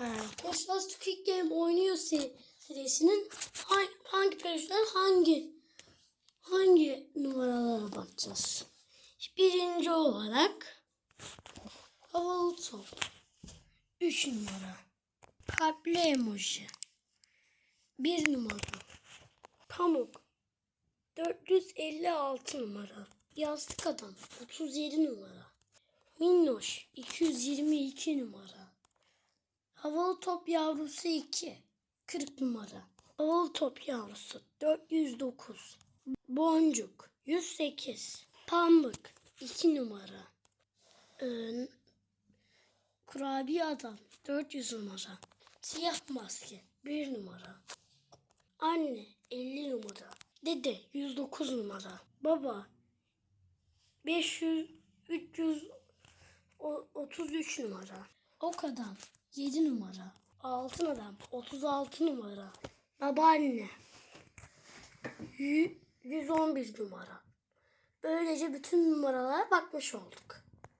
Arkadaşlar Squid Game oynuyor se- serisinin hangi, personel hangi hangi numaralara bakacağız. Birinci olarak havalı top. 3 numara. Kalpli emoji. 1 numara. Pamuk. 456 numara. Yastık adam. 37 numara. Minnoş. 222 numara. Havalı top yavrusu 2. 40 numara. Havalı top yavrusu 409. Boncuk 108. Pamuk 2 numara. Ee, kurabiye adam 400 numara. Siyah maske 1 numara. Anne 50 numara. Dede 109 numara. Baba 500 300 o- 33 numara. Ok adam 7 numara. Altın adam 36 numara. Babaanne yü- 111 numara. Böylece bütün numaralara bakmış olduk.